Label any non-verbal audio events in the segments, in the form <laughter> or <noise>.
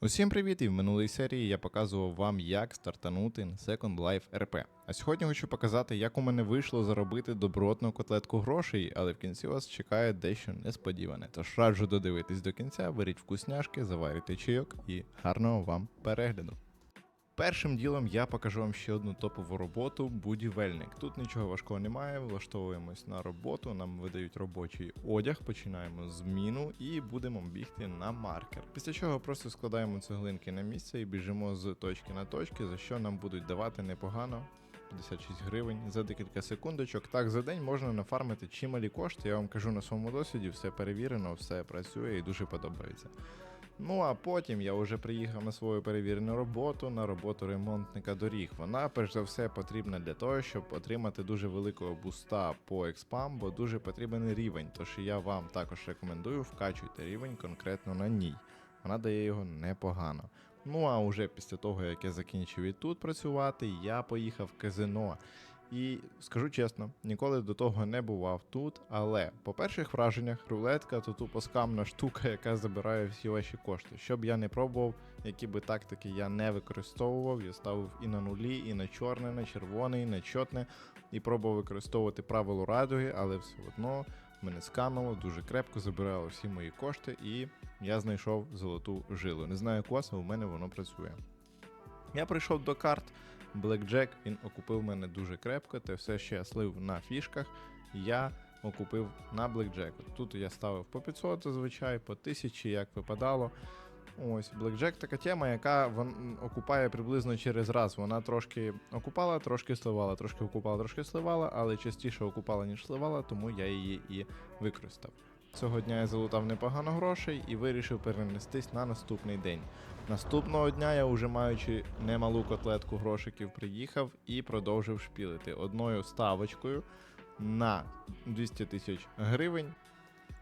Усім привіт! І в минулій серії я показував вам, як стартанути Second Life RP. А сьогодні хочу показати, як у мене вийшло заробити добротну котлетку грошей, але в кінці вас чекає дещо несподіване. Тож раджу додивитись до кінця, беріть вкусняшки, заварюйте чайок і гарного вам перегляду. Першим ділом я покажу вам ще одну топову роботу будівельник. Тут нічого важкого немає, влаштовуємось на роботу, нам видають робочий одяг, починаємо зміну і будемо бігти на маркер. Після чого просто складаємо цеглинки на місце і біжимо з точки на точки, за що нам будуть давати непогано. 56 гривень за декілька секундочок. Так, за день можна нафармити чималі кошти. Я вам кажу на своєму досвіді, все перевірено, все працює і дуже подобається. Ну а потім я вже приїхав на свою перевірену роботу, на роботу ремонтника доріг. Вона, перш за все, потрібна для того, щоб отримати дуже великого буста по експам, бо дуже потрібен рівень. Тож я вам також рекомендую вкачуйте рівень конкретно на ній. Вона дає його непогано. Ну а уже після того, як я закінчив і тут працювати, я поїхав в казино. І скажу чесно, ніколи до того не бував тут, але по перших враженнях рулетка то тупо скамна штука, яка забирає всі ваші кошти. Щоб я не пробував, які би тактики я не використовував, я ставив і на нулі, і на чорне, на червоне, і на чотне, і пробував використовувати правило радуги, але все одно мене скамило, дуже крепко забирало всі мої кошти, і я знайшов золоту жилу. Не знаю коса, у мене воно працює. Я прийшов до карт. Блекджек він окупив мене дуже крепко, те все, що я слив на фішках, я окупив на блекджеку. Тут я ставив по 500 зазвичай, по 1000, як випадало. Ось, блекджек така тема, яка вон, окупає приблизно через раз. Вона трошки окупала, трошки сливала, трошки окупала, трошки сливала, але частіше окупала, ніж сливала, тому я її і використав. Цього дня я залутав непогано грошей і вирішив перенестись на наступний день. Наступного дня я, вже маючи немалу котлетку грошиків, приїхав і продовжив шпілити одною ставочкою на 200 тисяч гривень.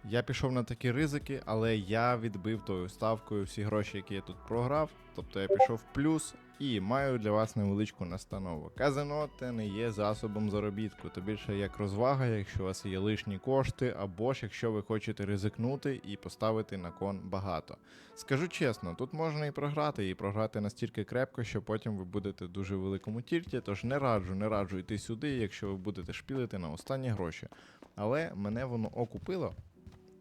Я пішов на такі ризики, але я відбив тою ставкою всі гроші, які я тут програв. Тобто я пішов в плюс і маю для вас невеличку настанову. Казино це не є засобом заробітку, то більше як розвага, якщо у вас є лишні кошти, або ж якщо ви хочете ризикнути і поставити на кон багато. Скажу чесно, тут можна і програти, і програти настільки крепко, що потім ви будете в дуже великому тільті. Тож не раджу, не раджу йти сюди, якщо ви будете шпілити на останні гроші. Але мене воно окупило.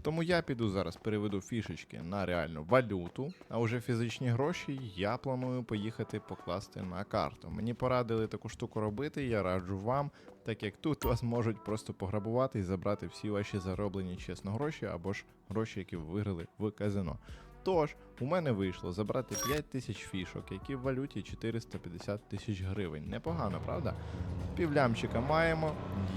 Тому я піду зараз переведу фішечки на реальну валюту, а вже фізичні гроші я планую поїхати покласти на карту. Мені порадили таку штуку робити, я раджу вам, так як тут вас можуть просто пограбувати і забрати всі ваші зароблені чесно гроші або ж гроші, які ви виграли в казино. Тож, у мене вийшло забрати 5 тисяч фішок, які в валюті 450 тисяч гривень. Непогано, правда? Півлямчика маємо,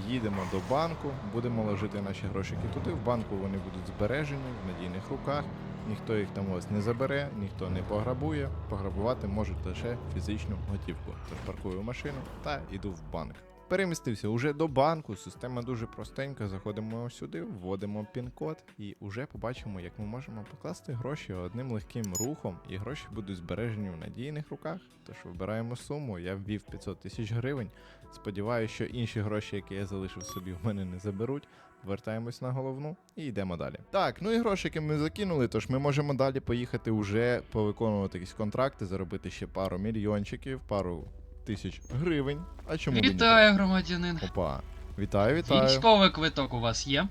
їдемо до банку, будемо ложити наші грошики туди. В банку вони будуть збережені в надійних руках. Ніхто їх там ось не забере, ніхто не пограбує. Пограбувати можуть лише фізичну готівку. Тож паркую машину та йду в банк. Перемістився уже до банку. Система дуже простенька. Заходимо сюди, вводимо пін-код і вже побачимо, як ми можемо покласти гроші одним легким рухом, і гроші будуть збережені в надійних руках. Тож вибираємо суму. Я ввів 500 тисяч гривень. Сподіваюся, що інші гроші, які я залишив собі, в мене не заберуть. Вертаємось на головну і йдемо далі. Так, ну і грошики ми закинули, тож ми можемо далі поїхати уже повиконувати якісь контракти, заробити ще пару мільйончиків, пару тисяч гривень. А чому б і ні? Вітаю, громадянин. Опа. Вітаю, вітаю. Військовий квиток у вас є?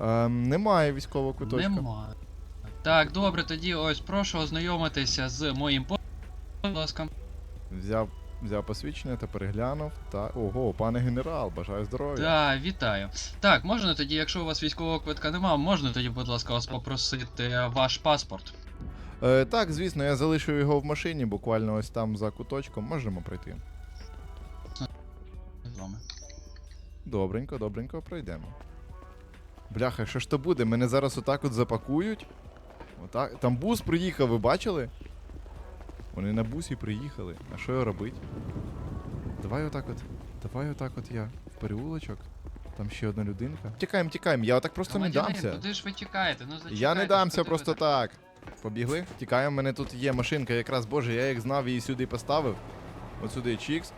Ем, немає військового квиточка. Немає. Так, добре, тоді ось прошу ознайомитися з моїм по- будь ласка. Взяв, взяв посвідчення та переглянув. Та. Ого, пане генерал, бажаю здоров'я. Так, вітаю. Так, можна тоді, якщо у вас військового квитка немає, можна тоді, будь ласка, вас попросити ваш паспорт. Е, так, звісно, я залишив його в машині, буквально ось там за куточком. Можемо пройти. З вами. Добренько, добренько, пройдемо. Бляха, що ж то буде? Мене зараз отак от запакують. Отак. Там бус приїхав, ви бачили? Вони на бусі приїхали. А що робить? Давай отак от. Давай отак от я в переулочок. Там ще одна людинка. Тікаємо, тікаємо, я отак просто не Громадянин, дамся. Куди ж ви тікаєте? Ну, зачекайте, Я не дамся куди ви просто так. Побігли? Тікаємо, в мене тут є машинка, якраз боже, я як знав, її сюди поставив. От сюди чікс.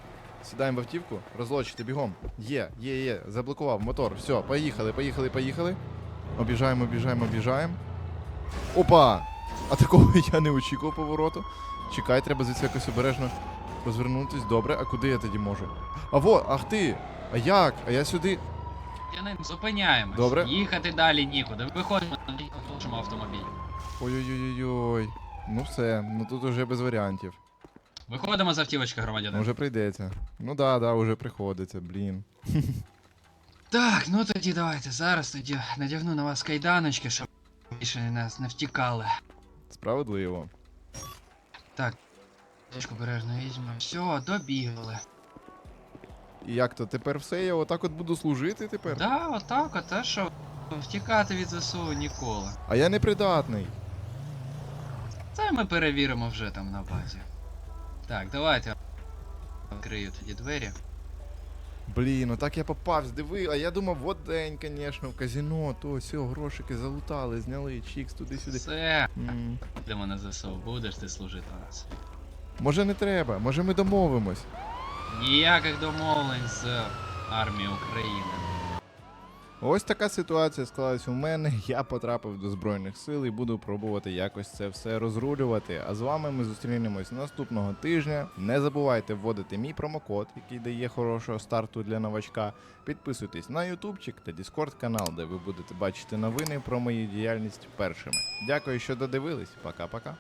Сідаємо в автівку, розлочити бігом. Є, є, є, заблокував мотор. Все, поїхали, поїхали, поїхали. Обіжаємо, обіжаємо, обіжаємо. Опа! А такого <laughs> я не очікував повороту. Чекай, треба звідси якось обережно розвернутись. Добре, а куди я тоді можу? А во, ах ти! А як? А я сюди. Не зупиняємось. Добре. Їхати далі нікуди. Виходимо на нашому автомобілі. Ой-ой-ой-ой. Ну все, ну тут уже без варіантів. Виходимо з автівочки, громадянин. Може прийдеться. Ну да, да, уже приходиться, блін. <laughs> Так, ну тоді давайте. Зараз тоді надягну на вас кайданочки, щоб більше нас не втікали. Справедливо. Так. Дечку бережно візьмемо. Все, добігли. І як то тепер все, я отак от буду служити тепер? Да, отак, а те, що втікати від ЗСУ ніколи. А я непридатний. Це ми перевіримо вже там на базі. Так, давайте. Відкрию тоді двері. Блін, отак я попався, диви, а я думав, от день, звісно, в казино, то все, грошики залутали, зняли, чікс туди-сюди. Все, М, йдемо на ЗСУ, будеш ти служити у нас. Може не треба, може ми домовимось. Ніяких домовлень з армією України. Ось така ситуація склалась у мене. <laughs> Я потрапив до Збройних сил і буду пробувати якось це все розрулювати. А з вами ми зустрінемось наступного тижня. Не забувайте вводити мій промокод, який дає хорошого старту для новачка. Підписуйтесь на ютубчик та Discord канал, де ви будете бачити новини про мою діяльність першими. Дякую, що додивились. Пока-пока.